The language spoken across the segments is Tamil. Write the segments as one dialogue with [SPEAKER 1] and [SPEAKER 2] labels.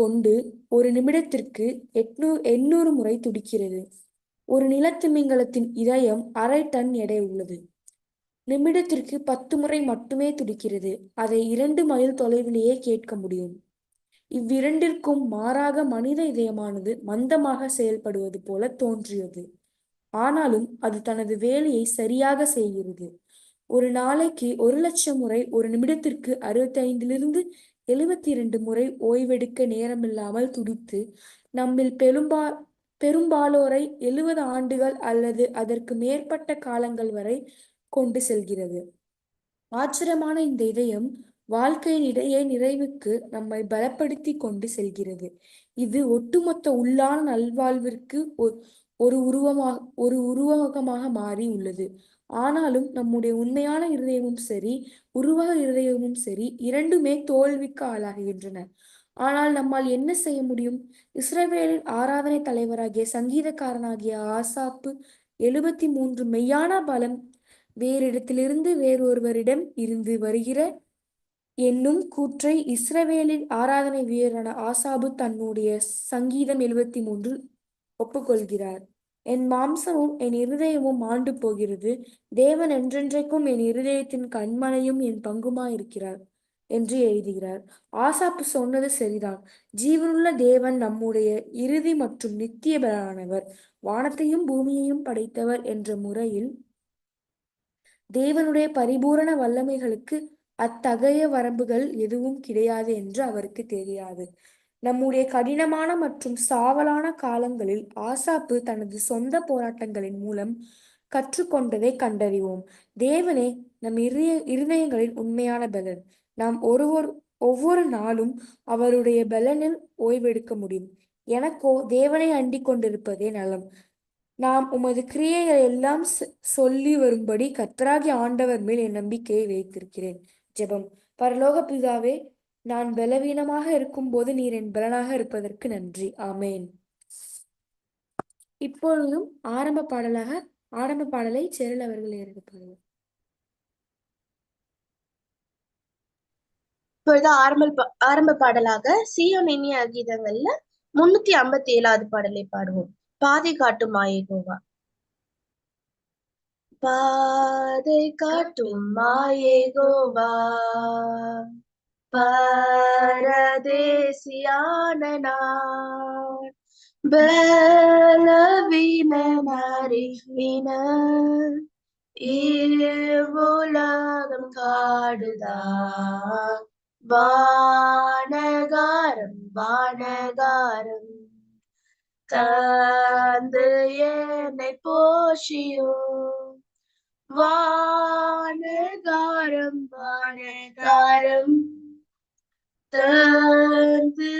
[SPEAKER 1] கொண்டு ஒரு நிமிடத்திற்கு எட்நூ எண்ணூறு முறை துடிக்கிறது ஒரு நிலத்திமிங்கலத்தின் இதயம் அரை டன் எடை உள்ளது நிமிடத்திற்கு பத்து முறை மட்டுமே துடிக்கிறது அதை இரண்டு மைல் தொலைவிலேயே கேட்க முடியும் இவ்விரண்டிற்கும் மாறாக மனித இதயமானது மந்தமாக செயல்படுவது போல தோன்றியது ஆனாலும் அது தனது வேலையை சரியாக செய்கிறது ஒரு நாளைக்கு ஒரு லட்சம் முறை ஒரு நிமிடத்திற்கு அறுபத்தி ஐந்திலிருந்து எழுபத்தி இரண்டு முறை ஓய்வெடுக்க நேரமில்லாமல் துடித்து நம்மில் பெரும்பா பெரும்பாலோரை எழுபது ஆண்டுகள் அல்லது அதற்கு மேற்பட்ட காலங்கள் வரை கொண்டு செல்கிறது ஆச்சரியமான இந்த இதயம் வாழ்க்கையின் இடையே நிறைவுக்கு நம்மை பலப்படுத்தி கொண்டு செல்கிறது இது ஒட்டுமொத்த உள்ளான நல்வாழ்விற்கு ஒரு உருவமாக ஒரு உருவகமாக மாறி உள்ளது ஆனாலும் நம்முடைய உண்மையான இருதயமும் சரி உருவக இருதயமும் சரி இரண்டுமே தோல்விக்கு ஆளாகின்றன ஆனால் நம்மால் என்ன செய்ய முடியும் இஸ்ரவேலின் ஆராதனை தலைவராகிய சங்கீதக்காரனாகிய ஆசாப்பு எழுபத்தி மூன்று மெய்யான பலம் வேறிடத்திலிருந்து வேறொருவரிடம் இருந்து வருகிற என்னும் கூற்றை இஸ்ரவேலின் ஆராதனை வீரரான ஆசாபு தன்னுடைய சங்கீதம் எழுபத்தி மூன்றில் ஒப்புக்கொள்கிறார் என் மாம்சமும் என் இருதயமும் ஆண்டு போகிறது தேவன் என்றென்றைக்கும் என் இருதயத்தின் கண்மனையும் என் பங்குமா இருக்கிறார் என்று எழுதுகிறார் ஆசாப்பு சொன்னது சரிதான் ஜீவனுள்ள தேவன் நம்முடைய இறுதி மற்றும் நித்திய பலனானவர் வானத்தையும் பூமியையும் படைத்தவர் என்ற முறையில் தேவனுடைய பரிபூரண வல்லமைகளுக்கு அத்தகைய வரம்புகள் எதுவும் கிடையாது என்று அவருக்கு தெரியாது நம்முடைய கடினமான மற்றும் சாவலான காலங்களில் ஆசாப்பு தனது சொந்த போராட்டங்களின் மூலம் கற்றுக்கொண்டதை கண்டறிவோம் தேவனே நம் இருதய இருதயங்களின் உண்மையான பலன் நாம் ஒருவர் ஒவ்வொரு நாளும் அவருடைய பலனில் ஓய்வெடுக்க முடியும் எனக்கோ தேவனை அண்டிக் கொண்டிருப்பதே நலம் நாம் உமது கிரியைகள் எல்லாம் சொல்லி வரும்படி கத்தராகி ஆண்டவர் மேல் என் நம்பிக்கையை வைத்திருக்கிறேன் ஜெபம் பரலோக பிதாவே நான் பலவீனமாக இருக்கும்போது நீர் என் பலனாக இருப்பதற்கு நன்றி ஆமேன் இப்பொழுதும் ஆரம்ப பாடலாக ஆரம்ப பாடலை செருள் அவர்கள் எழுதப்படுவார் இப்பொழுது ஆரம்ப ஆரம்ப பாடலாக சியோன் இனிய கீதங்கள்ல முன்னூத்தி ஐம்பத்தி ஏழாவது பாடலை பாடுவோம் பாதை காட்டும் கோவா பாதை காட்டும் கோவா பரதேசியான நான் பலவீனறிவின ஏவுலகம் காடுதான் வானகாரம் வானகாரம் தந்து என்னை போஷியோ வானகாரம் வானகாரம் தாழ்ந்து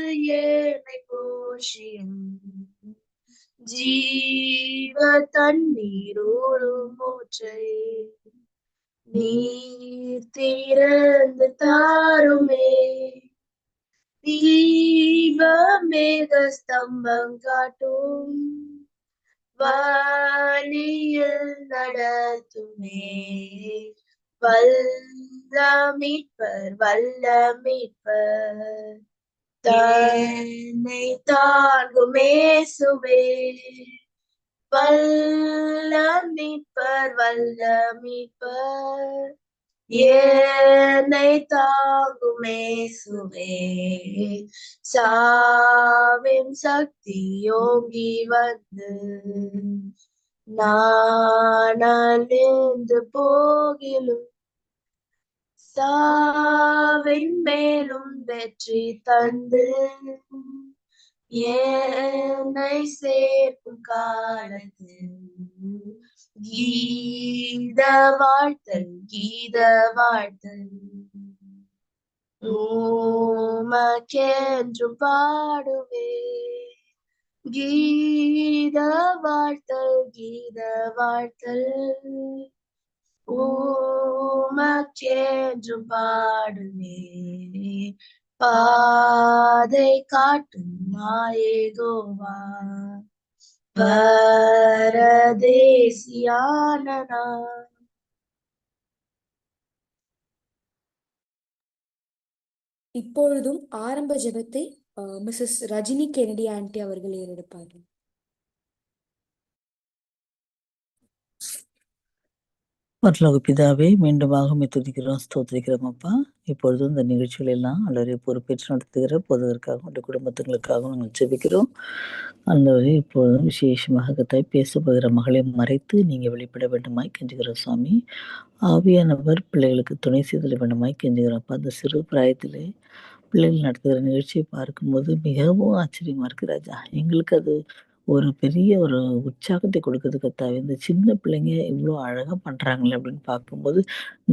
[SPEAKER 1] ஏழை போஷியும் ஜீவ தண்ணீரோடு மூச்சை நீர் திறந்து தாருமே தீபமேக ஸ்தம்பம் காட்டும் வானியில் நடத்துமே வல்ல மீட்பர் வல்ல மீட்பர் தன்னை தாங்குமே சுவே வல்ல மீட்பர் வல்ல மீட்பர் என்னை தாங்குமே சுவே சாவின் சக்தி யோங்கி வந்து நானிந்து போகிலும் சாவின் மேலும் வெற்றி தந்து என்னை சேர்க்கும் காலத்தில் கீத வாழ்த்தல் கீத வாழ்த்தல் ஓமக்கென்று பாடுவே கீத வாழ்த்தல் கீத வாழ்த்தல் பாடுவே பாதை காட்டும் மாயேகோவா பரதேசியானனா இப்பொழுதும் ஆரம்ப ஜபத்தை மிஸ்ஸஸ் ரஜினி கெனடி ஆண்டி அவர்கள் ஏறெடுப்பார்கள்
[SPEAKER 2] மற்றவங்க பிதாவே மீண்டும் ஆகமே துதிக்கிறோம் ஸ்தோத்திரிக்கிறோம் அப்பா இப்பொழுதும் இந்த நிகழ்ச்சிகள் எல்லாம் அல்லது பொறுப்பேற்று நடத்துகிற போதகருக்காக உடைய குடும்பத்துங்களுக்காகவும் நாங்கள் ஜெபிக்கிறோம் வகையில் இப்பொழுதும் விசேஷமாக கத்தாய் பேச போகிற மகளை மறைத்து நீங்கள் வெளிப்பட வேண்டுமாய் கெஞ்சுகிறோம் சுவாமி ஆவியானவர் பிள்ளைகளுக்கு துணை செய்தல் வேண்டுமாய் கெஞ்சுகிறோம் அப்பா அந்த சிறு பிராயத்திலே பிள்ளைகள் நடத்துகிற நிகழ்ச்சியை பார்க்கும்போது மிகவும் ஆச்சரியமாக இருக்கு ராஜா எங்களுக்கு அது ஒரு பெரிய ஒரு உற்சாகத்தை கொடுக்குது கத்தாவே இந்த சின்ன பிள்ளைங்க இவ்வளோ அழகாக பண்ணுறாங்களே அப்படின்னு பார்க்கும்போது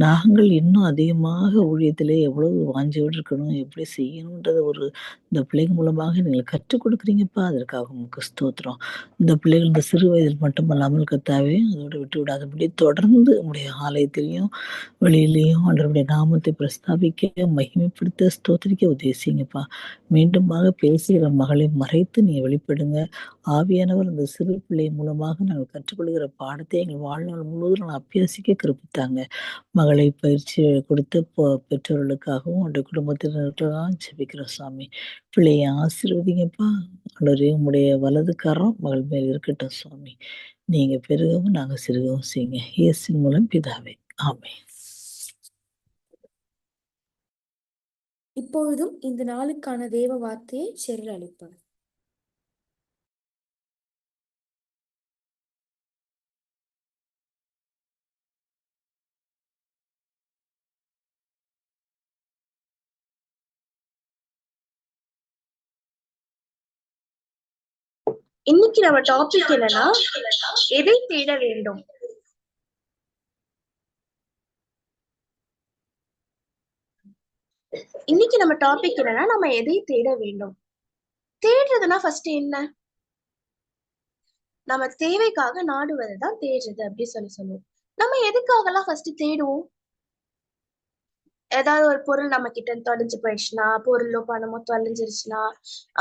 [SPEAKER 2] நாங்கள் இன்னும் அதிகமாக ஊழியத்திலே எவ்வளவு வாஞ்சியோடு இருக்கணும் எப்படி செய்யணுன்றத ஒரு இந்த பிள்ளைங்க மூலமாக நீங்கள் கற்றுக் கொடுக்குறீங்கப்பா அதற்காக உங்களுக்கு ஸ்தோத்திரம் இந்த பிள்ளைகள் இந்த சிறு வயதில் மட்டுமல்லாமல் கத்தாவே அதோடு விட்டு விடாதபடி தொடர்ந்து உங்களுடைய ஆலயத்திலையும் வெளியிலையும் அவருடைய நாமத்தை பிரஸ்தாபிக்க மகிமைப்படுத்த ஸ்தோத்திரிக்க உதவி செய்யுங்கப்பா மீண்டுமாக பேசுகிற மகளை மறைத்து நீங்கள் வெளிப்படுங்க ஆவியானவர் இந்த சிறு பிள்ளை மூலமாக நாங்கள் கற்றுக்கொள்கிற பாடத்தை எங்கள் வாழ்நாள் முழுவதும் நாங்கள் அபியாசிக்க கிருப்பித்தாங்க மகளை பயிற்சி கொடுத்து பெற்றோர்களுக்காகவும் அவருடைய குடும்பத்தினருக்காகவும் ஜபிக்கிறோம் சாமி பிள்ளையை ஆசீர்வதிங்கப்பா அல்லது உங்களுடைய வலது காரம் மகள் மேல் இருக்கட்டும் சுவாமி நீங்க பெருகவும் நாங்க சிறுகவும் செய்யுங்க இயேசின் மூலம் பிதாவே ஆமே
[SPEAKER 1] இப்பொழுதும் இந்த நாளுக்கான தேவ வார்த்தையை செருள் அளிப்பார் இன்னைக்கு நம்ம டாபிக் என்னன்னா எதை தேட வேண்டும் இன்னைக்கு நம்ம டாபிக் என்னன்னா நம்ம எதை தேட வேண்டும் தேடுறதுனா ஃபர்ஸ்ட் என்ன நம்ம தேவைக்காக நாடுவதுதான் தேடுறது அப்படி சொல்லி சொல்லுவோம் நம்ம எதுக்காக எல்லாம் ஃபர்ஸ்ட் தேடுவோம் ஏதாவது ஒரு பொருள் நம்ம கிட்ட தொலைஞ்சு போயிடுச்சுன்னா பொருளோ பணமோ தொலைஞ்சிருச்சுன்னா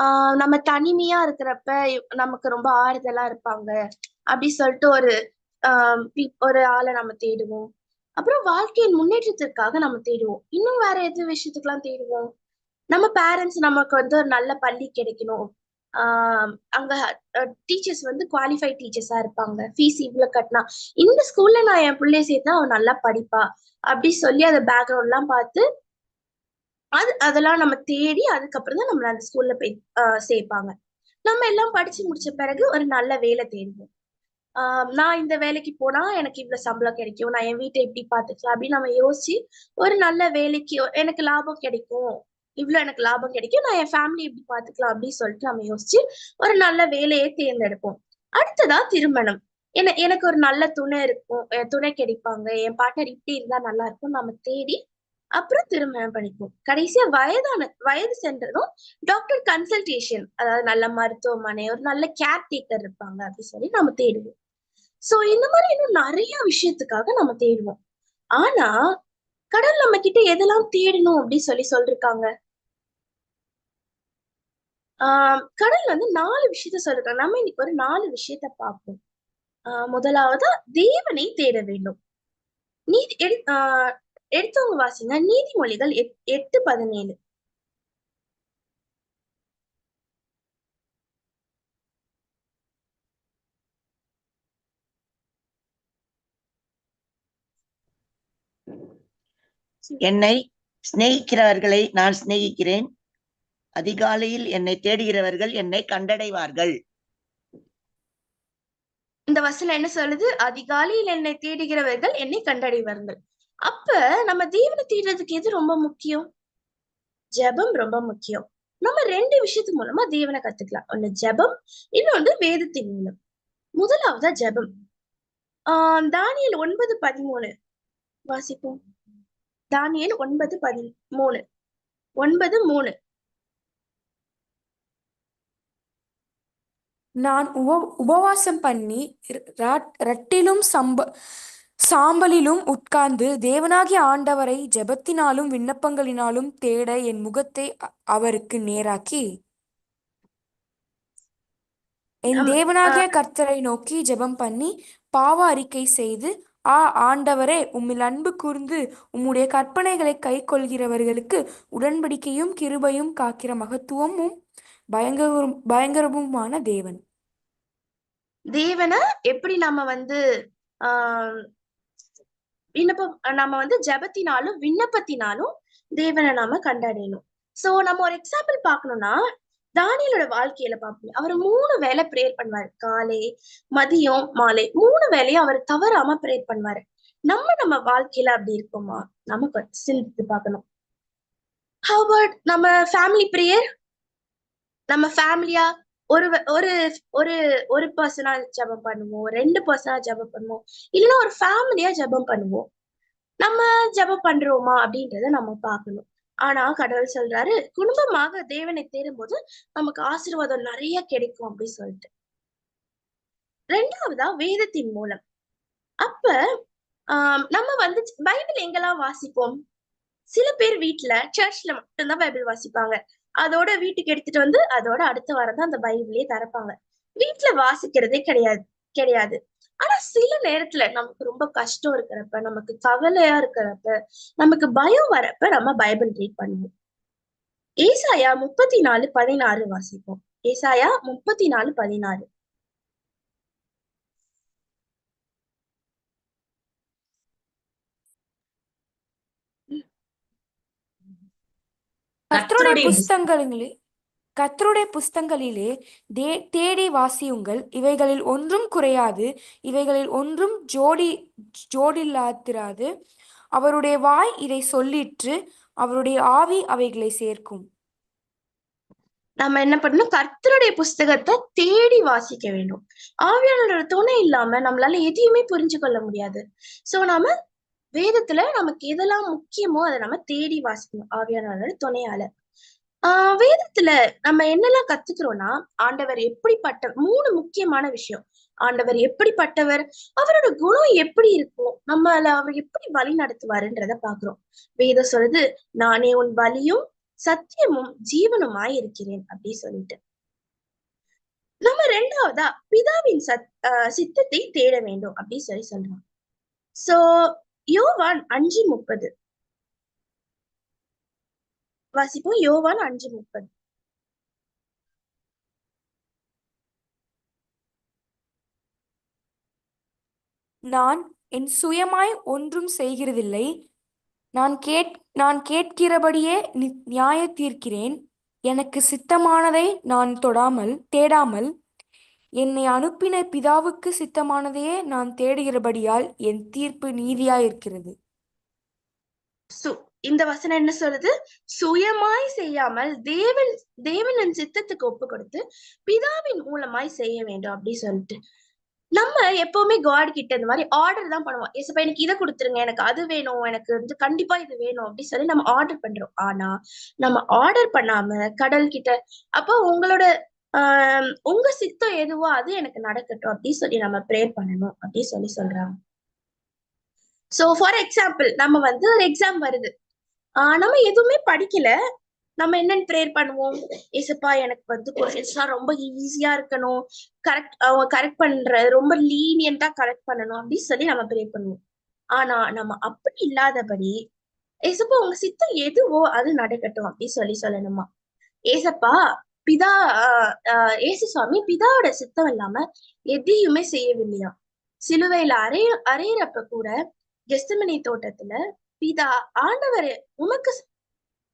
[SPEAKER 1] ஆஹ் நம்ம தனிமையா இருக்கிறப்ப நமக்கு ரொம்ப ஆறுதலா இருப்பாங்க அப்படி சொல்லிட்டு ஒரு ஆஹ் ஒரு ஆளை நம்ம தேடுவோம் அப்புறம் வாழ்க்கையின் முன்னேற்றத்திற்காக நம்ம தேடுவோம் இன்னும் வேற எது விஷயத்துக்கு எல்லாம் தேடுவோம் நம்ம பேரண்ட்ஸ் நமக்கு வந்து ஒரு நல்ல பள்ளி கிடைக்கணும் அங்க டீச்சர்ஸ் வந்து குவாலிஃபைட் டீச்சர்ஸா இருப்பாங்க ஃபீஸ் இவ்வளவு கட்டினா இந்த ஸ்கூல்ல நான் என் பிள்ளைய சேர்த்தா அவன் நல்லா படிப்பா அப்படி சொல்லி அதை பேக்ரவுண்ட் எல்லாம் பார்த்து அது அதெல்லாம் நம்ம தேடி அதுக்கப்புறம் தான் நம்மள அந்த ஸ்கூல்ல போய் சேர்ப்பாங்க நம்ம எல்லாம் படிச்சு முடிச்ச பிறகு ஒரு நல்ல வேலை தேடுவோம் நான் இந்த வேலைக்கு போனா எனக்கு இவ்வளவு சம்பளம் கிடைக்கும் நான் என் வீட்டை எப்படி பாத்துக்கலாம் அப்படின்னு நம்ம யோசிச்சு ஒரு நல்ல வேலைக்கு எனக்கு லாபம் கிடைக்கும் இவ்வளோ எனக்கு லாபம் கிடைக்கும் நான் என் ஃபேமிலி இப்படி பார்த்துக்கலாம் அப்படின்னு சொல்லிட்டு நம்ம யோசிச்சு ஒரு நல்ல வேலையை தேர்ந்தெடுப்போம் அடுத்ததா திருமணம் என எனக்கு ஒரு நல்ல துணை இருக்கும் துணை கிடைப்பாங்க என் பார்ட்னர் இப்படி இருந்தா நல்லா இருக்கும் நம்ம தேடி அப்புறம் திருமணம் பண்ணிப்போம் கடைசியா வயதான வயது சென்றதும் டாக்டர் கன்சல்டேஷன் அதாவது நல்ல மருத்துவமனை ஒரு நல்ல கேர் டேக்கர் இருப்பாங்க அப்படின்னு சொல்லி நம்ம தேடுவோம் சோ இந்த மாதிரி இன்னும் நிறைய விஷயத்துக்காக நம்ம தேடுவோம் ஆனா கடல் நம்ம கிட்ட எதெல்லாம் தேடணும் அப்படின்னு சொல்லி சொல்லிருக்காங்க ஆஹ் கடல் வந்து நாலு விஷயத்த சொல்லிருக்காங்க நம்ம இன்னைக்கு ஒரு நாலு விஷயத்த பார்ப்போம் ஆஹ் முதலாவது தேவனை தேட வேண்டும் நீதி ஆஹ் எடுத்தவங்க வாசிங்க நீதிமொழிகள் எட் எட்டு பதினேழு என்னை சிநேகிக்கிறவர்களை நான் சிநேகிக்கிறேன் அதிகாலையில் என்னை தேடுகிறவர்கள் என்னை கண்டடைவார்கள் இந்த வசனம் என்ன சொல்லுது அதிகாலையில் என்னை தேடுகிறவர்கள் என்னை கண்டடைவார்கள் அப்ப நம்ம தேவனை தேடுறதுக்கு எது ரொம்ப முக்கியம் ஜபம் ரொம்ப முக்கியம் நம்ம ரெண்டு விஷயத்து மூலமா தேவனை கத்துக்கலாம் ஒண்ணு ஜபம் இன்னொன்று வேதத்தின் மூலம் முதலாவதா ஜபம் ஆஹ் தானியல் ஒன்பது பதிமூணு வாசிப்போம் தானியல் ஒன்பது பதி மூணு ஒன்பது மூணு நான் உப உபவாசம் பண்ணி ரட்டிலும் சம்ப சாம்பலிலும் உட்கார்ந்து தேவனாகிய ஆண்டவரை ஜெபத்தினாலும் விண்ணப்பங்களினாலும் தேட என் முகத்தை அவருக்கு நேராக்கி என் தேவனாகிய கர்த்தரை நோக்கி ஜெபம் பண்ணி பாவ அறிக்கை செய்து ஆ ஆண்டவரே உம்மில் அன்பு கூர்ந்து உம்முடைய கற்பனைகளை கை கொள்கிறவர்களுக்கு உடன்படிக்கையும் கிருபையும் காக்கிற மகத்துவமும் பயங்கரம் பயங்கரமுமான தேவன் தேவனை எப்படி நம்ம வந்து ஆஹ் நம்ம வந்து ஜபத்தினாலும் விண்ணப்பத்தினாலும் தேவனை நாம கண்டடையணும் சோ நம்ம ஒரு எக்ஸாம்பிள் பாக்கணும்னா தானியலோட வாழ்க்கையில பாப்பீங்க அவர் மூணு வேலை ப்ரேயர் பண்ணுவாரு காலை மதியம் மாலை மூணு வேலையும் அவர் தவறாம ப்ரேயர் பண்ணுவாரு நம்ம நம்ம வாழ்க்கையில அப்படி இருக்கோமா நமக்கு சிந்தித்து பார்க்கணும் ஹவர்ட் நம்ம ஃபேமிலி ப்ரேயர் நம்ம ஃபேமிலியா ஒரு ஒரு ஒரு ஒரு பர்சனா ஜபம் பண்ணுவோம் ரெண்டு பர்சனா ஜபம் பண்ணுவோம் இல்லைன்னா ஒரு ஃபேமிலியா ஜபம் பண்ணுவோம் நம்ம ஜபம் பண்றோமா அப்படின்றத நம்ம பார்க்கணும் ஆனா கடவுள் சொல்றாரு குடும்பமாக தேவனை தேடும்போது நமக்கு ஆசீர்வாதம் நிறைய கிடைக்கும் அப்படின்னு சொல்லிட்டு ரெண்டாவதா வேதத்தின் மூலம் அப்ப ஆஹ் நம்ம வந்து பைபிள் எங்கெல்லாம் வாசிப்போம் சில பேர் வீட்டுல சர்ச்ல மட்டும்தான் பைபிள் வாசிப்பாங்க அதோட வீட்டுக்கு எடுத்துட்டு வந்து அதோட அடுத்த வாரம் தான் அந்த பைபிளே திறப்பாங்க வீட்டுல வாசிக்கிறதே கிடையாது கிடையாது ஆனா சில நேரத்துல நமக்கு ரொம்ப கஷ்டம் இருக்கிறப்ப நமக்கு கவலையா இருக்கிறப்ப நமக்கு பயம் வரப்ப நம்ம பைபிள் ரீட் பண்ணுவோம் ஏசாயா முப்பத்தி நாலு பதினாறு வாசிப்போம் ஏசாயா முப்பத்தி நாலு பதினாறு கத்தருடைய கத்தருடைய புஸ்தங்களிலே தே தேடி வாசியுங்கள் இவைகளில் ஒன்றும் குறையாது இவைகளில் ஒன்றும் ஜோடி ஜோடில்லாத்திராது அவருடைய வாய் இதை சொல்லிற்று அவருடைய ஆவி அவைகளை சேர்க்கும் நம்ம என்ன பண்ணும் கர்த்தருடைய புஸ்தகத்தை தேடி வாசிக்க வேண்டும் ஆவியானோட துணை இல்லாம நம்மளால எதையுமே புரிஞ்சு கொள்ள முடியாது சோ நாம வேதத்துல நமக்கு எதெல்லாம் முக்கியமோ அதை நம்ம தேடி வாசிக்கணும் ஆவியானோட துணையால ஆஹ் வேதத்துல நம்ம என்னெல்லாம் கத்துக்கிறோம்னா ஆண்டவர் எப்படிப்பட்ட மூணு முக்கியமான விஷயம் ஆண்டவர் எப்படிப்பட்டவர் அவரோட குணம் எப்படி இருக்கும் நம்மள அவர் எப்படி வழி நடத்துவாருன்றத பாக்குறோம் வேதம் சொல்றது நானே உன் வலியும் சத்தியமும் ஜீவனுமாய் இருக்கிறேன் அப்படின்னு சொல்லிட்டு நம்ம ரெண்டாவதா பிதாவின் சத் சித்தத்தை தேட வேண்டும் அப்படின்னு சொல்லி சொல்றோம் சோ யோவான் அஞ்சு முப்பது வாசிப்போம் யோவான் அஞ்சு முப்பது நான் என் சுயமாய் ஒன்றும் செய்கிறதில்லை நான் கேட் நான் கேட்கிறபடியே நியாய தீர்க்கிறேன் எனக்கு சித்தமானதை நான் தொடாமல் தேடாமல் என்னை அனுப்பின பிதாவுக்கு சித்தமானதையே நான் தேடுகிறபடியால் என் தீர்ப்பு நீதியாயிருக்கிறது இந்த வசனம் என்ன சொல்லுது சுயமாய் செய்யாமல் தேவன் தேவனின் சித்தத்துக்கு ஒப்பு கொடுத்து பிதாவின் மூலமாய் செய்ய வேண்டும் அப்படின்னு சொல்லிட்டு நம்ம எப்பவுமே காட் கிட்ட இந்த மாதிரி ஆர்டர் தான் பண்ணுவோம் எசப்பா எனக்கு இதை கொடுத்துருங்க எனக்கு அது வேணும் எனக்கு வந்து கண்டிப்பா இது வேணும் அப்படின்னு சொல்லி நம்ம ஆர்டர் பண்றோம் ஆனா நம்ம ஆர்டர் பண்ணாம கடல் கிட்ட அப்போ உங்களோட ஆஹ் உங்க சித்தம் எதுவோ அது எனக்கு நடக்கட்டும் அப்படின்னு சொல்லி நம்ம ப்ரேயர் பண்ணணும் அப்படின்னு சொல்லி சொல்றாங்க சோ ஃபார் எக்ஸாம்பிள் நம்ம வந்து ஒரு எக்ஸாம் வருது நம்ம எதுவுமே படிக்கல நம்ம என்னன்னு ப்ரேயர் பண்ணுவோம் ஏசப்பா எனக்கு வந்து கொஷின்ஸ்லாம் ரொம்ப ஈஸியா இருக்கணும் கரெக்ட் அவங்க கரெக்ட் பண்ற ரொம்ப லீனியண்டா கரெக்ட் பண்ணணும் அப்படின்னு சொல்லி நம்ம ப்ரேயர் பண்ணுவோம் ஆனா நம்ம அப்படி இல்லாதபடி ஏசப்பா உங்க சித்தம் எதுவோ அது நடக்கட்டும் அப்படின்னு சொல்லி சொல்லணுமா ஏசப்பா பிதா ஆஹ் ஏசு சுவாமி பிதாவோட சித்தம் இல்லாம எதையுமே செய்யவில்லையா சிலுவையில அரைய அரையிறப்ப கூட கெஸ்தமணி தோட்டத்துல பிதா ஆண்டவரே உமக்கு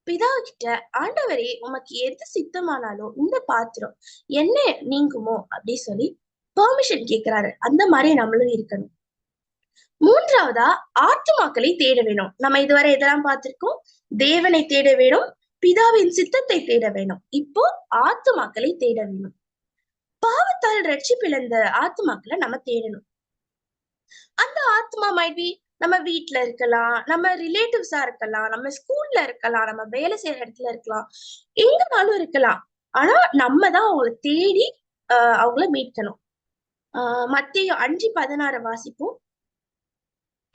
[SPEAKER 1] பிதா கிட்ட ஆண்டவரே உமக்கு எது சித்தமானாலும் இந்த பாத்திரம் என்ன நீங்குமோ அப்படி சொல்லி பெர்மிஷன் கேட்கிறாரு அந்த மாதிரி நம்மளும் இருக்கணும் மூன்றாவதா ஆத்துமாக்களை தேட வேணும் நம்ம இதுவரை எதெல்லாம் பார்த்திருக்கோம் தேவனை தேட வேணும் பிதாவின் சித்தத்தை தேட வேணும் இப்போ ஆத்துமாக்களை தேட வேணும் பாவத்தால் பிழந்த ஆத்துமாக்களை நம்ம தேடணும் அந்த ஆத்மா மைட் நம்ம வீட்ல இருக்கலாம், நம்ம ரிலேட்டிவ்ஸா இருக்கலாம், நம்ம ஸ்கூல்ல இருக்கலாம், நம்ம வேலை செய்யற இடத்துல இருக்கலாம், எங்கனாலும் இருக்கலாம். ஆனா நம்ம தான் அவங்கள தேடி அஹ் அவங்கள மீட்கணும். ஆஹ் மத்திய அஞ்சு பதினாறு வாசிப்போம்.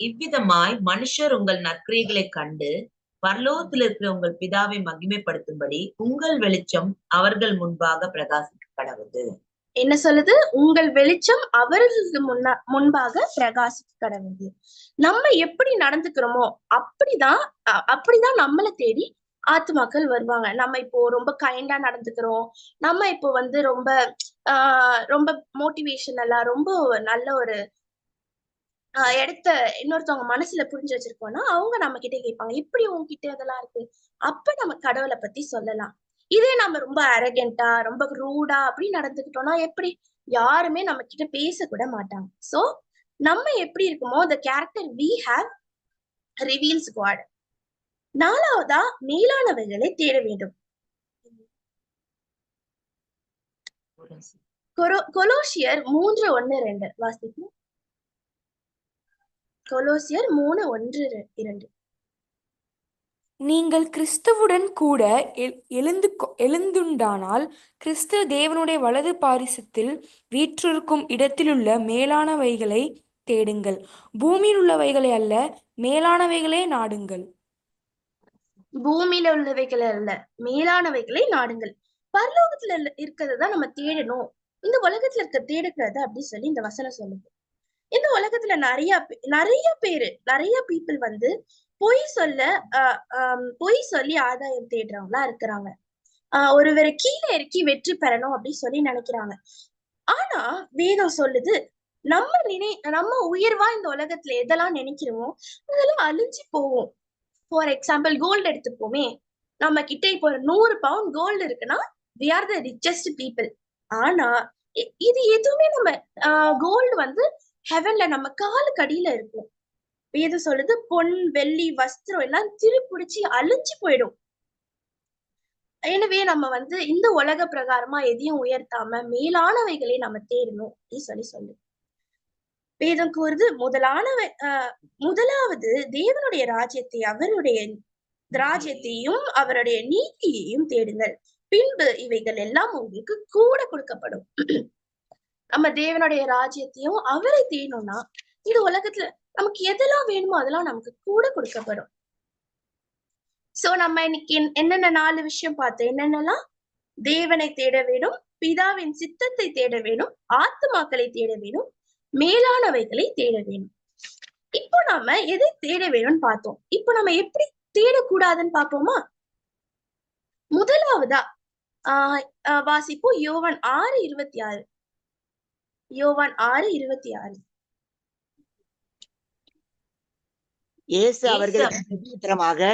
[SPEAKER 1] இவ்விதமாய் மனுஷர் உங்கள் நற்கிரியைகளைக் கண்டு பரலோகத்தில் இருக்கிற உங்கள் பிதாவை மகிமைப்படுத்தும்படி உங்கள் வெளிச்சம் அவர்கள் முன்பாக பிரகாசிக்க என்ன சொல்லுது உங்கள் வெளிச்சம் அவர்களுக்கு முன்னா முன்பாக பிரகாசிக்க கடவுது நம்ம எப்படி நடந்துக்கிறோமோ அப்படிதான் அப்படிதான் நம்மளை தேடி ஆத்மாக்கள் வருவாங்க நம்ம இப்போ ரொம்ப கைண்டா நடந்துக்கிறோம் நம்ம இப்போ வந்து ரொம்ப ஆஹ் ரொம்ப மோட்டிவேஷனலா ரொம்ப நல்ல ஒரு இடத்த இன்னொருத்தவங்க மனசுல புரிஞ்சு வச்சிருக்கோம்னா அவங்க நம்ம கிட்ட கேட்பாங்க எப்படி உங்ககிட்ட இதெல்லாம் இருக்கு அப்ப நம்ம கடவுளை பத்தி சொல்லலாம் இதே நம்ம ரொம்ப அரகண்டா ரொம்ப ரூடா அப்படி நடந்துக்கிட்டோம்னா எப்படி யாருமே நம்ம கிட்ட பேசக்கூட மாட்டாங்க சோ நம்ம எப்படி இருக்குமோ the character we have reveals god நாலாவதா மேலானவர்களை தேட வேண்டும் கொலோசியர் மூன்று ஒன்னு ரெண்டு வாசிக்கும் கொலோசியர் மூணு ஒன்று இரண்டு நீங்கள் கிறிஸ்துவுடன் கூட எழுந்து எழுந்துண்டானால் கிறிஸ்து தேவனுடைய வலது பாரிசத்தில் வீற்றிருக்கும் இடத்திலுள்ள மேலானவைகளை தேடுங்கள் பூமியில் உள்ளவைகளை அல்ல மேலானவைகளே நாடுங்கள் பூமியில உள்ளவைகளை அல்ல மேலானவைகளை நாடுங்கள் பரலோகத்துல இருக்கிறதா நம்ம தேடணும் இந்த உலகத்துல இருக்க தேடுக்கிறது அப்படின்னு சொல்லி இந்த வசனம் சொல்லுது இந்த உலகத்துல நிறைய நிறைய பேரு நிறைய பீப்புள் வந்து பொய் சொல்ல பொய் சொல்லி ஆதாயம் தேடுறவங்களா இருக்கிறாங்க ஆஹ் ஒருவரை கீழே இறக்கி வெற்றி பெறணும் அப்படின்னு சொல்லி நினைக்கிறாங்க ஆனா வேதம் சொல்லுது நம்ம நினை நம்ம உயர்வா இந்த உலகத்துல எதெல்லாம் நினைக்கிறோமோ அதெல்லாம் அழிஞ்சு போவோம் ஃபார் எக்ஸாம்பிள் கோல்டு எடுத்துப்போமே நம்ம கிட்ட இப்போ ஒரு நூறு பவுண்ட் கோல்டு இருக்குன்னா we are the richest people ஆனா இது எதுவுமே நம்ம கோல்டு வந்து ஹெவன்ல நம்ம காலுக்கு கடியில இருக்கும் எது சொல்லுது பொன் வெள்ளி வஸ்திரம் எல்லாம் திருப்பிடிச்சு அழிஞ்சு போயிடும் எனவே நம்ம வந்து இந்த உலக பிரகாரமா எதையும் உயர்த்தாம மேலானவைகளை நம்ம தேடணும் அப்படின்னு சொல்லி சொல்லு வேதம் கூறுது முதலானவை முதலாவது தேவனுடைய ராஜ்யத்தை அவருடைய ராஜ்யத்தையும் அவருடைய நீதியையும் தேடுங்கள் பின்பு இவைகள் எல்லாம் உங்களுக்கு கூட கொடுக்கப்படும் நம்ம தேவனுடைய ராஜ்யத்தையும் அவரை தேடணும்னா இந்த உலகத்துல நமக்கு எதெல்லாம் வேணுமோ அதெல்லாம் நமக்கு கூட கொடுக்கப்படும் சோ நம்ம இன்னைக்கு என்னென்ன நாலு விஷயம் பார்த்தோம் என்னென்னலாம் தேவனை தேட வேணும் பிதாவின் சித்தத்தை தேட வேணும் ஆத்துமாக்களை தேட வேணும் மேலானவைகளை தேட வேணும் இப்போ நாம எதை தேட வேணும்னு பார்த்தோம் இப்போ நம்ம எப்படி தேடக்கூடாதுன்னு பார்ப்போமா முதலாவதா ஆஹ் வாசிப்போம் யோவன் ஆறு இருபத்தி ஆறு யோவான் ஆறு இருபத்தி ஆறு இயேசு அவர்களுக்கு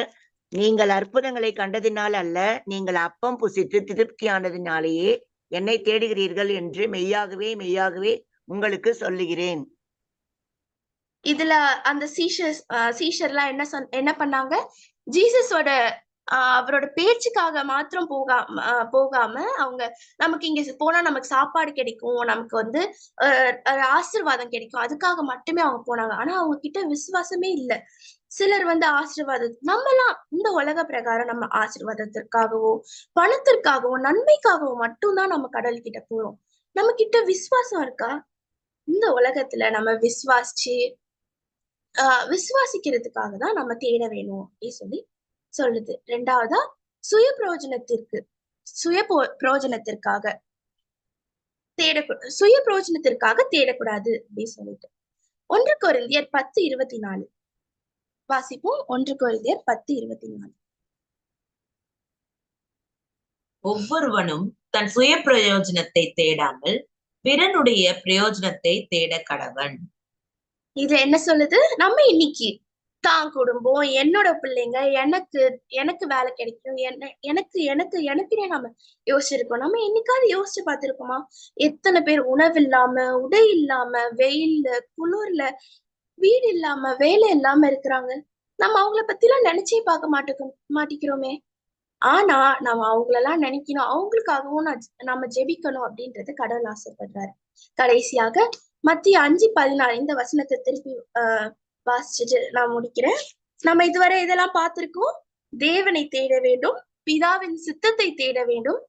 [SPEAKER 1] நீங்கள் அற்புதங்களை கண்டதினால் அல்ல நீங்கள் அப்பம் புசித்து திருப்தியானதினாலேயே என்னை தேடுகிறீர்கள் என்று மெய்யாகவே மெய்யாகவே உங்களுக்கு சொல்லுகிறேன் இதுல அந்த சீஷர் சீஷர்லாம் என்ன என்ன பண்ணாங்க ஜீசஸோட அவரோட பேச்சுக்காக மாத்திரம் போகாம போகாம அவங்க நமக்கு இங்க போனா நமக்கு சாப்பாடு கிடைக்கும் நமக்கு வந்து ஆசிர்வாதம் கிடைக்கும் அதுக்காக மட்டுமே அவங்க போனாங்க ஆனா அவங்க கிட்ட விசுவாசமே இல்லை சிலர் வந்து ஆசீர்வாதம் எல்லாம் இந்த உலக பிரகாரம் நம்ம ஆசீர்வாதத்திற்காகவோ பணத்திற்காகவோ நன்மைக்காகவோ மட்டும்தான் நம்ம கடல் கிட்ட போறோம் நம்ம கிட்ட விசுவாசம் இருக்கா இந்த உலகத்துல நம்ம விசுவாசிச்சு ஆஹ் விசுவாசிக்கிறதுக்காக தான் நம்ம தேட வேணும் அப்படின்னு சொல்லி சொல்லுது ரெண்டாவதா சுய பிரயோஜனத்திற்கு சுய பிரயோஜனத்திற்காக தேட சுய பிரயோஜனத்திற்காக தேடக்கூடாது அப்படின்னு சொல்லிட்டு ஒன்று குருந்தியர் பத்து இருபத்தி நாலு வாசிப்போம் ஒன்று குருந்தியர் பத்து இருபத்தி நாலு ஒவ்வொருவனும் தன் சுய பிரயோஜனத்தை தேடாமல் பிறனுடைய பிரயோஜனத்தை தேட கடவன் இது என்ன சொல்லுது நம்ம இன்னைக்கு தான் குடும்பம் என்னோட பிள்ளைங்க எனக்கு எனக்கு வேலை கிடைக்கும் என்ன எனக்கு எனக்கு எனக்குனே நாம யோசிச்சிருக்கோம் நம்ம என்னைக்காவது யோசிச்சு பார்த்திருக்கோமா எத்தனை பேர் உணவு இல்லாம உடை இல்லாம வெயில்ல குளிர்ல வீடு இல்லாம வேலை இல்லாம இருக்கிறாங்க நம்ம அவங்கள பத்தி எல்லாம் நினைச்சே பார்க்க மாட்டோம் மாட்டிக்கிறோமே ஆனா நம்ம அவங்களெல்லாம் நினைக்கணும் அவங்களுக்காகவும் நம்ம ஜெபிக்கணும் அப்படின்றது கடவுள் ஆசைப்படுறாரு கடைசியாக மத்திய அஞ்சு பதினாறு இந்த வசனத்தை திருப்பி ஆஹ் வாசிச்சுட்டு நான் முடிக்கிறேன் நம்ம இதுவரை இதெல்லாம் பார்த்திருக்கோம் தேவனை தேட வேண்டும் பிதாவின் சித்தத்தை தேட வேண்டும்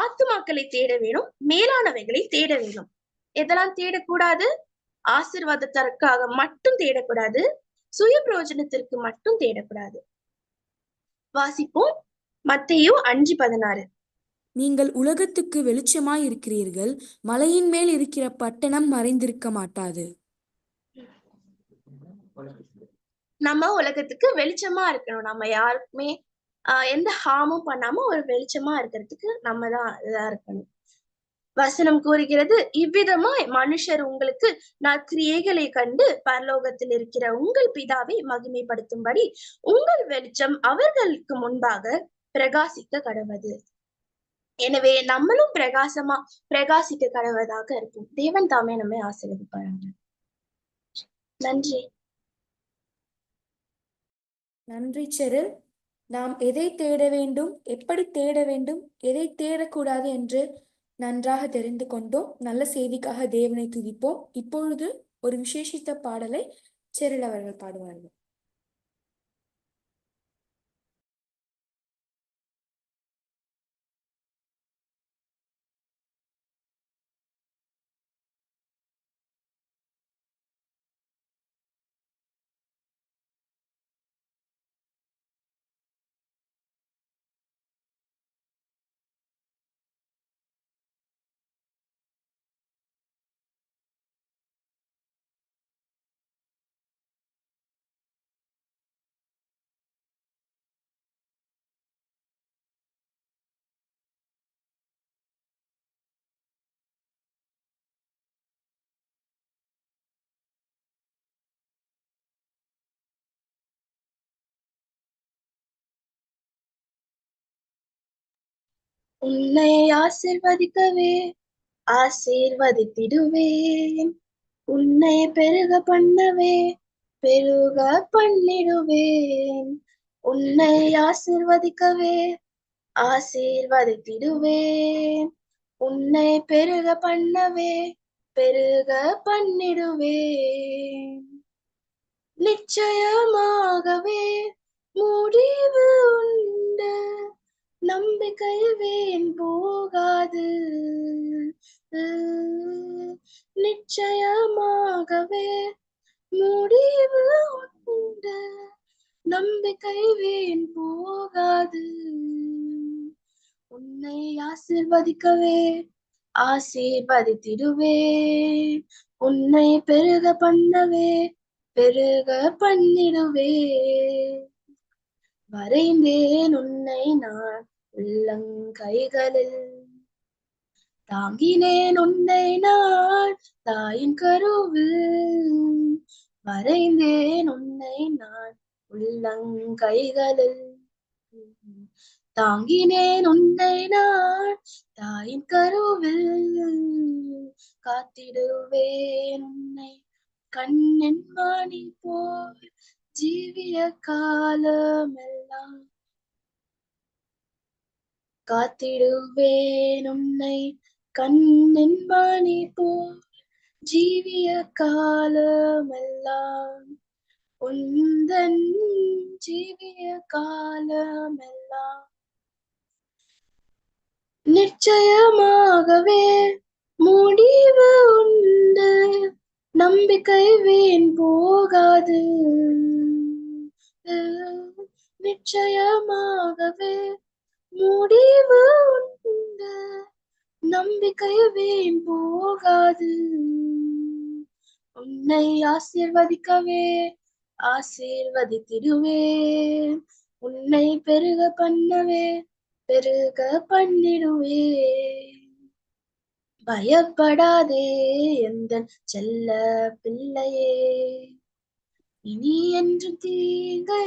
[SPEAKER 1] ஆத்துமாக்களை தேட வேண்டும் மேலானவைகளை தேட வேண்டும் எதெல்லாம் தேடக்கூடாது ஆசிர்வாதத்திற்காக மட்டும் தேடக்கூடாது சுய பிரயோஜனத்திற்கு மட்டும் தேடக்கூடாது வாசிப்போம் மத்தையோ அஞ்சு பதினாறு நீங்கள் உலகத்துக்கு வெளிச்சமாய் இருக்கிறீர்கள் மலையின் மேல் இருக்கிற பட்டணம் மறைந்திருக்க மாட்டாது நம்ம உலகத்துக்கு வெளிச்சமா இருக்கணும் நம்ம யாருக்குமே எந்த ஹாமும் பண்ணாம ஒரு வெளிச்சமா இருக்கிறதுக்கு நம்ம தான் இதா இருக்கணும் வசனம் கூறுகிறது இவ்விதமாய் மனுஷர் உங்களுக்கு நான் கிரியைகளை கண்டு பரலோகத்தில் இருக்கிற உங்கள் பிதாவை மகிமைப்படுத்தும்படி உங்கள் வெளிச்சம் அவர்களுக்கு முன்பாக பிரகாசிக்க கடவுது எனவே நம்மளும் பிரகாசமா பிரகாசிக்க கடவுதாக இருக்கும் தேவன் தாமே நம்மை ஆசீர்வதிப்பாங்க நன்றி நன்றி செரு நாம் எதை தேட வேண்டும் எப்படி தேட வேண்டும் எதை தேடக்கூடாது என்று நன்றாக தெரிந்து கொண்டோம் நல்ல செய்திக்காக தேவனை துதிப்போம் இப்பொழுது ஒரு விசேஷித்த பாடலை செருள் அவர்கள் பாடுவார்கள் உன்னை ஆசிர்வதிக்கவே ஆசீர்வதித்திடுவேன் உன்னை பெருக பண்ணவே பெருக பண்ணிடுவேன் உன்னை ஆசிர்வதிக்கவே ஆசீர்வதித்திடுவேன் உன்னை பெருக பண்ணவே பெருக பண்ணிடுவேன் நிச்சயமாகவே முடிவு உண்டு நம்பிக்கை வீண் போகாது நிச்சயமாகவே முடிவு உண்டு நம்பிக்கை வீண் போகாது உன்னை ஆசிர்வதிக்கவே ஆசீர்வதித்திடுவே உன்னை பெருக பண்ணவே பெருக பண்ணிடுவே வரைந்தேன் உன்னை நான் உள்ளங்கைகளில் தாங்கினேன் உன்னை நான் தாயின் கருவில் மறைந்தேன் உன்னை நான் உள்ளங்கைகளில் தாங்கினேன் உன்னை நான் தாயின் கருவில் காத்திடுவேன் உன்னை கண்ணன் மாணி போல் ஜீவிய காலமெல்லாம் காத்திடுவேன் கண்ணின்பானி கண்ணென்பானி போல் ஜீவிய காலமெல்லாம் உந்தன் ஜீவிய காலமெல்லாம் நிச்சயமாகவே முடிவு உண்டு நம்பிக்கை வீண் போகாது நிச்சயமாகவே முடிவு உண்டு நம்பிக்கை வீண் போகாது உன்னை ஆசீர்வதிக்கவே ஆசீர்வதித்திடுவே உன்னை பெருக பண்ணவே பெருக பண்ணிடுவே பயப்படாதே எந்த செல்ல பிள்ளையே இனி என்று தீங்கை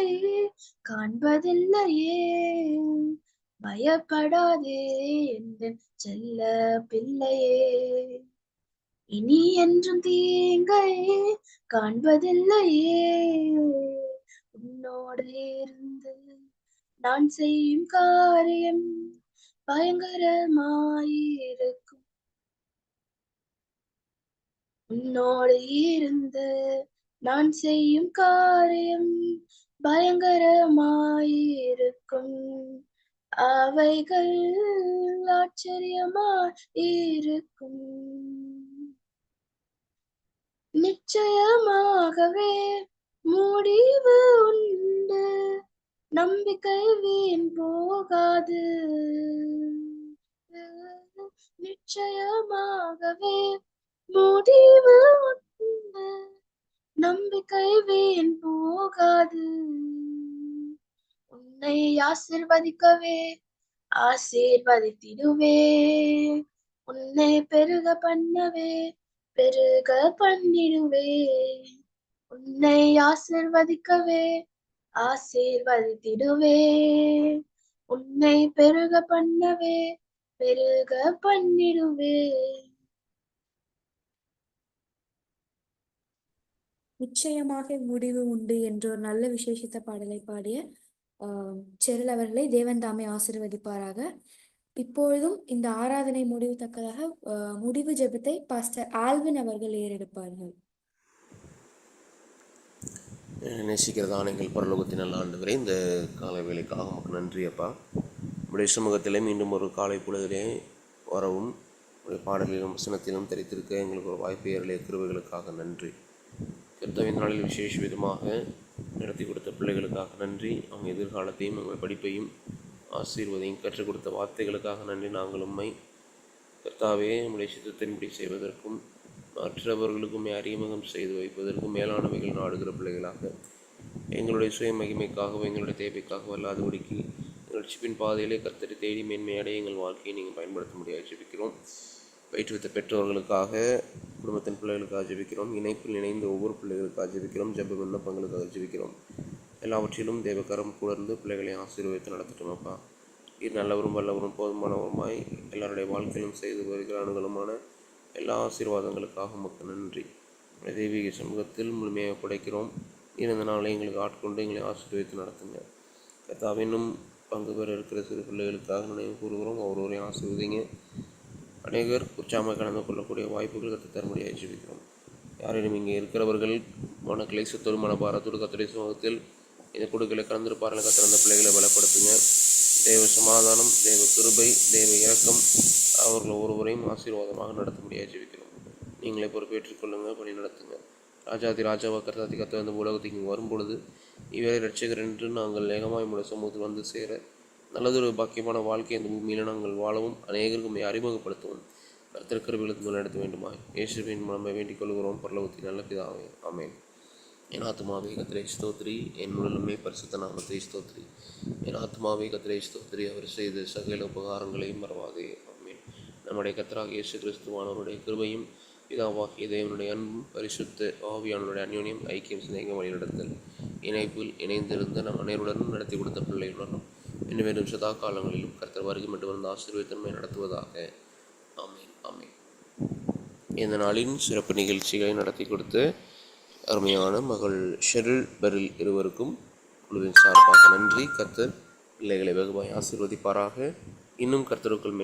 [SPEAKER 1] காண்பதில்லையே பயப்படாதே என்ற செல்ல பிள்ளையே இனி என்றும் தீங்கை காண்பதில்லையே உன்னோடு இருந்து நான் செய்யும் காரியம் பயங்கரமாயிருக்கும் உன்னோடு இருந்து நான் செய்யும் காரியம் பயங்கரமாயிருக்கும் அவைகள் ஆச்சரியமா இருக்கும் நிச்சயமாகவே முடிவு உண்டு நம்பிக்கை வீண் போகாது நிச்சயமாகவே முடிவு உண்டு நம்பிக்கை வீண் போகாது உன்னை ஆசிர்வதிக்கவே ஆசீர்வதித்திடுவே உன்னை பெருக பண்ணவே பெருக பண்ணிடுவே உன்னை ஆசிர்வதிக்கவே ஆசீர்வதித்திடுவே உன்னை பெருக பண்ணவே பெருக பண்ணிடுவே நிச்சயமாக முடிவு உண்டு என்ற ஒரு நல்ல விசேஷித்த பாடலை பாடிய செருள் அவர்களை தேவன் ஆசிர்வதிப்பாராக இப்பொழுதும் இந்த ஆராதனை முடிவு தக்கதாக முடிவு ஜெபத்தை பாஸ்டர் ஆல்வின் அவர்கள் ஏறெடுப்பார்கள்
[SPEAKER 2] நேசிக்கிறதான எங்கள் பரலோகத்தின் நல்ல வரை இந்த காலை வேலைக்காக உமக்கு நன்றி அப்பா உடைய சமூகத்திலே மீண்டும் ஒரு காலை பொழுதிலே வரவும் பாடலிலும் வசனத்திலும் தெரித்திருக்க எங்களுக்கு ஒரு வாய்ப்பு ஏறலைய கிருவைகளுக்காக நன்றி கிருத்தவின் நாளில் விசேஷ விதமாக நடத்தி கொடுத்த பிள்ளைகளுக்காக நன்றி அவங்க எதிர்காலத்தையும் அவங்க படிப்பையும் ஆசீர்வதையும் கற்றுக் கொடுத்த வார்த்தைகளுக்காக நன்றி நாங்கள் உண்மை கர்த்தாவே நம்முடைய சித்தத்தின்படி செய்வதற்கும் மற்றவர்களுக்கும் அறிமுகம் செய்து வைப்பதற்கும் மேலானவைகள் நாடுகிற பிள்ளைகளாக எங்களுடைய சுய மகிமைக்காகவும் எங்களுடைய வல்லாது ஒடுக்கி எங்கள் சிப்பின் பாதையிலே கர்த்தரை தேடி மேன்மையடைய எங்கள் வாழ்க்கையை நீங்கள் பயன்படுத்த முடியாது ஜெபிக்கிறோம் பயிற்றுவித்த பெற்றோர்களுக்காக குடும்பத்தின் பிள்ளைகளுக்காக ஜெபிக்கிறோம் இணைப்பில் இணைந்து ஒவ்வொரு பிள்ளைகளுக்காக ஜெபிக்கிறோம் ஜெபம் விண்ணப்பங்களுக்காக ஜெபிக்கிறோம் எல்லாவற்றிலும் தேவக்கரம் கூடர்ந்து பிள்ளைகளை ஆசீர்வதித்து நடத்திட்டோம்ப்பா இது நல்லவரும் வல்லவரும் போதுமானவருமாய் எல்லாருடைய வாழ்க்கையிலும் செய்து வருகிற அனுகூலமான எல்லா ஆசீர்வாதங்களுக்காக மக்கள் நன்றி தெய்வீக சமூகத்தில் முழுமையாக படைக்கிறோம் இருந்த நாளை எங்களுக்கு ஆட்கொண்டு எங்களை ஆசீர்வதித்து நடத்துங்க கத்தாவினும் பங்கு பெற இருக்கிற சிறு பிள்ளைகளுக்காக நினைவு கூறுகிறோம் ஒருவரையும் ஆசீர்வதிங்க அநேகர் உற்சாகமாக கலந்து கொள்ளக்கூடிய வாய்ப்புகள் கற்று தரும்படியாக ஜீவிக்கிறோம் யாரேனும் இங்கே இருக்கிறவர்கள் மனக்கலை மன மனபாரத்தோடு கத்துடைய சமூகத்தில் இந்த கொடுக்கலை கலந்திருப்பார்கள் கத்திருந்த பிள்ளைகளை பலப்படுத்துங்க தேவ சமாதானம் தேவ கிருபை தெய்வ இறக்கம் அவர்கள் ஒவ்வொருவரையும் ஆசீர்வாதமாக நடத்தும்படியாக ஜீவிக்கிறோம் நீங்களே பொறுப்பேற்றுக் கொள்ளுங்கள் பணி நடத்துங்க ராஜாதி ராஜாவாக கர்த்தாதி கத்த வந்த உலகத்துக்கு வரும்பொழுது இவரை ரட்சகர் என்று நாங்கள் வேகமாக மூல சமூகத்தில் வந்து சேர நல்லதொரு பாக்கியமான வாழ்க்கை இந்த பூமியில் நாங்கள் வாழவும் அநேகருக்கும் அறிமுகப்படுத்தவும் கருத்திருக்கிறவர்களுக்கு முன்னெடுத்து வேண்டுமா இயேசுவின் மூலமாக வேண்டிக் கொள்கிறோம் பரலவத்தி நல்ல பிதாவே அமேன் என் ஆத்மாவே கத்திரை ஸ்தோத்ரி என் உடலுமே பரிசுத்த நாமத்தை ஸ்தோத்ரி என் ஆத்மாவே கத்திரை ஸ்தோத்ரி அவர் செய்த சகல உபகாரங்களையும் மறவாதே அமேன் நம்முடைய கத்தராக இயேசு கிறிஸ்துவானவருடைய கிருபையும் பிதாவாகிய தேவனுடைய அன்பும் பரிசுத்த ஆவியானவருடைய அந்யோன்யம் ஐக்கியம் சிநேகம் வழிநடத்தல் இணைப்பில் இணைந்திருந்த நம் அனைவருடனும் நடத்தி கொடுத்த பிள்ளைகளுடனும் இனிமேலும் சதா காலங்களிலும் கர்த்தர் வருகை மட்டும் வந்து ஆசீர்வதித்தன்மை நடத்துவதாக ஆமேன் ஆமேன் இந்த நாளின் சிறப்பு நிகழ்ச்சிகளை நடத்தி கொடுத்து அருமையான மகள் ஷெரில் பரில் இருவருக்கும் குழுவின் சார்பாக நன்றி கர்த்தர் பிள்ளைகளை வெகுவாய் ஆசீர்வதிப்பாராக இன்னும் கர்த்தருக்குள் மென்